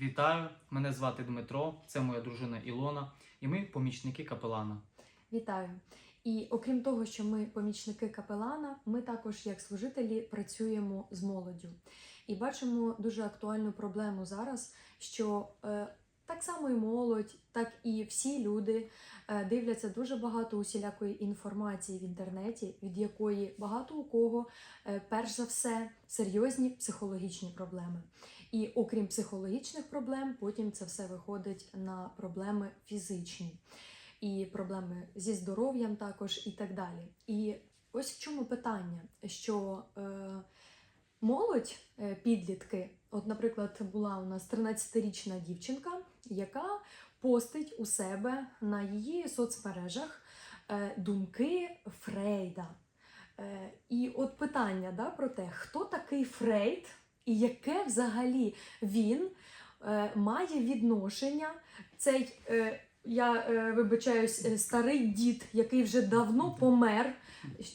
Вітаю! Мене звати Дмитро, це моя дружина Ілона, і ми помічники капелана. Вітаю! І окрім того, що ми помічники капелана, ми також, як служителі, працюємо з молоддю. І бачимо дуже актуальну проблему зараз, що е, так само і молодь, так і всі люди е, дивляться дуже багато усілякої інформації в інтернеті, від якої багато у кого, е, перш за все, серйозні психологічні проблеми. І окрім психологічних проблем, потім це все виходить на проблеми фізичні і проблеми зі здоров'ям також, і так далі. І ось в чому питання, що е, молодь, е, підлітки, от, наприклад, була у нас 13-річна дівчинка, яка постить у себе на її соцмережах е, думки Фрейда. Е, і от питання да, про те, хто такий Фрейд і яке взагалі він е, має відношення, цей, е, я е, вибачаюсь, е, старий дід, який вже давно помер,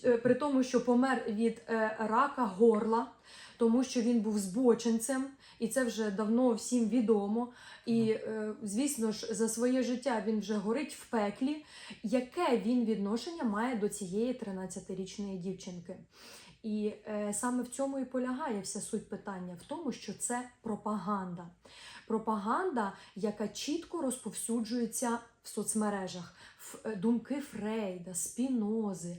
е, при тому, що помер від е, рака горла, тому що він був збоченцем, і це вже давно всім відомо. І, е, звісно ж, за своє життя він вже горить в пеклі. Яке він відношення має до цієї 13-річної дівчинки? І е, саме в цьому і полягає вся суть питання, в тому, що це пропаганда. Пропаганда, яка чітко розповсюджується в соцмережах. Е, Думки Фрейда, Спінози,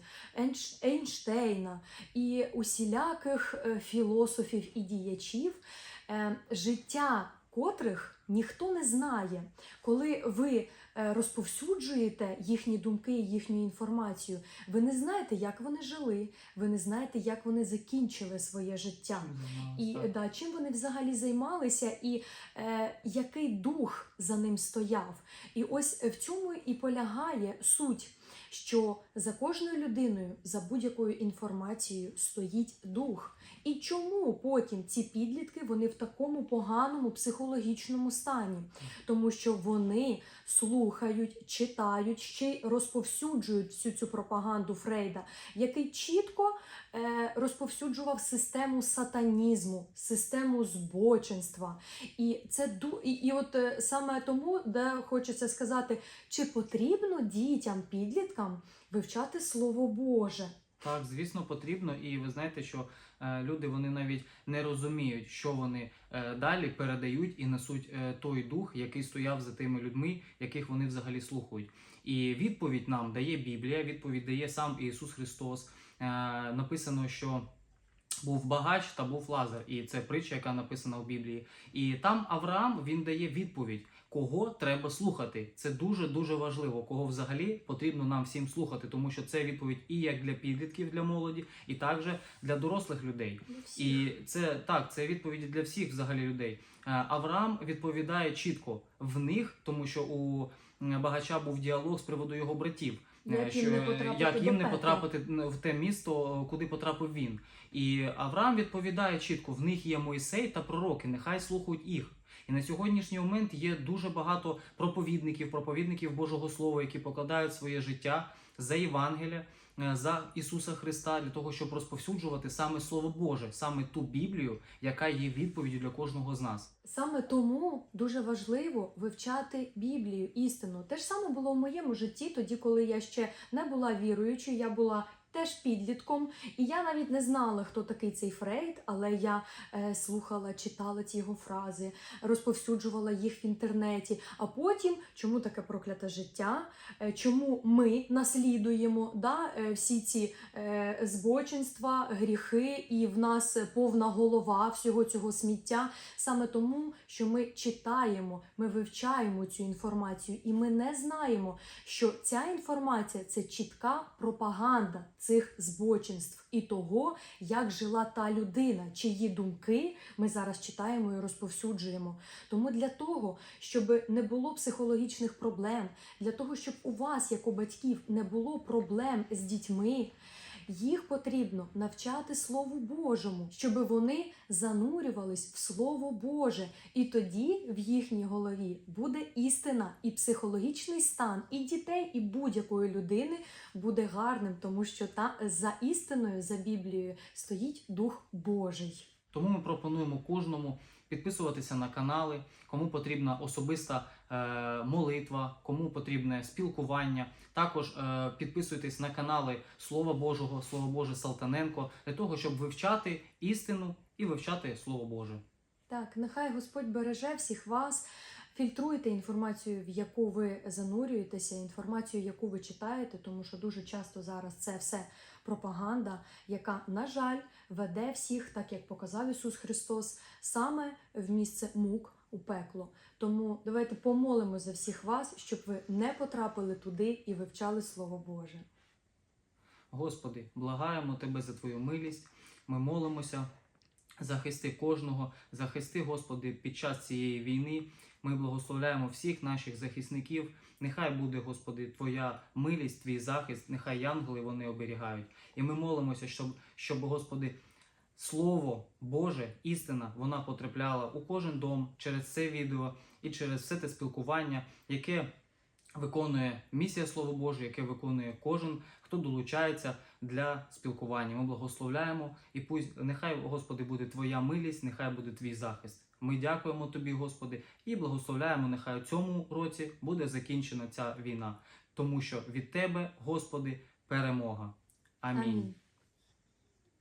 Ейнштейна і усіляких е, філософів і діячів, е, життя котрих ніхто не знає. Коли ви розповсюджуєте їхні думки, їхню інформацію, ви не знаєте, як вони жили, ви не знаєте, як вони закінчили своє життя. І Так. да, чим вони взагалі займалися, і е, який дух за ним стояв. І ось в цьому і полягає суть, що за кожною людиною, за будь-якою інформацією стоїть дух. І чому потім ці підлітки вони в такому поганому психологічному стані? Тому що вони слухають, читають, ще й розповсюджують всю цю пропаганду Фрейда, який чітко е, розповсюджував систему сатанізму, систему збоченства. І це і, і от е, саме тому, де хочеться сказати, чи потрібно дітям, підліткам вивчати Слово Боже? Так, звісно, потрібно, і ви знаєте, що е, люди вони навіть не розуміють, що вони е, далі передають і несуть е, той дух, який стояв за тими людьми, яких вони взагалі слухають. І відповідь нам дає Біблія, відповідь дає сам Ісус Христос. Е, написано, що. Був багач та був Лазар, і це притча, яка написана в Біблії. І там Авраам він дає відповідь, кого треба слухати. Це дуже дуже важливо, кого взагалі потрібно нам всім слухати, тому що це відповідь і як для підлітків, для молоді, і також для дорослих людей. І це так, це відповіді для всіх взагалі людей. Е, Авраам відповідає чітко в них, тому що у багача був діалог з приводу його братів. Е, Як їм не потрапити як їм не пекла. потрапити в те місто, куди потрапив він. І Авраам відповідає чітко: в них є Мойсей та пророки, нехай слухають їх. І на сьогоднішній момент є дуже багато проповідників, проповідників Божого Слова, які покладають своє життя за Євангелія, е, за Ісуса Христа для того, щоб розповсюджувати саме Слово Боже, саме ту Біблію, яка є відповіддю для кожного з нас. Саме тому дуже важливо вивчати Біблію, істину. Те ж саме було в моєму житті, тоді, коли я ще не була віруючою, я була теж підлітком, і я навіть не знала, хто такий цей Фрейд, але я е, слухала, читала ці його фрази, розповсюджувала їх в інтернеті. А потім, чому таке прокляте життя? Е, чому ми наслідуємо да, е, всі ці е, збочинства, гріхи, і в нас повна голова всього цього сміття? Саме тому, що ми читаємо, ми вивчаємо цю інформацію, і ми не знаємо, що ця інформація це чітка пропаганда цих збочинств і того, як жила та людина, чиї думки ми зараз читаємо і розповсюджуємо. Тому для того, щоб не було психологічних проблем, для того, щоб у вас, як у батьків, не було проблем з дітьми. Їх потрібно навчати Слову Божому, щоб вони занурювались в Слово Боже, і тоді в їхній голові буде істина і психологічний стан і дітей, і будь-якої людини буде гарним, тому що та за істиною, за Біблією стоїть Дух Божий. Тому ми пропонуємо кожному підписуватися на канали, кому потрібна особиста е, молитва, кому потрібне спілкування. Також е, підписуйтесь на канали Слова Божого, Слово Боже Салтаненко, для того, щоб вивчати істину і вивчати Слово Боже. Так, нехай Господь береже всіх вас. Фільтруйте інформацію, в яку ви занурюєтеся, інформацію, яку ви читаєте, тому що дуже часто зараз це все пропаганда, яка, на жаль, веде всіх, так як показав Ісус Христос, саме в місце мук у пекло. Тому давайте помолимо за всіх вас, щоб ви не потрапили туди і вивчали Слово Боже. Господи, благаємо Тебе за Твою милість. Ми молимося. Захисти кожного, захисти, Господи, під час цієї війни. Ми благословляємо всіх наших захисників. Нехай буде, Господи, Твоя милість, Твій захист, нехай янголи вони оберігають. І ми молимося, щоб, щоб Господи, Слово Боже, істина, вона потрапляла у кожен дом через це відео і через все те спілкування, яке виконує місія Слово Боже, яке виконує кожен, хто долучається для спілкування. Ми благословляємо і пусть нехай, Господи, буде Твоя милість, нехай буде Твій захист. Ми дякуємо Тобі, Господи, і благословляємо, нехай у цьому році буде закінчена ця війна, тому що від Тебе, Господи, перемога. Амінь. Амінь.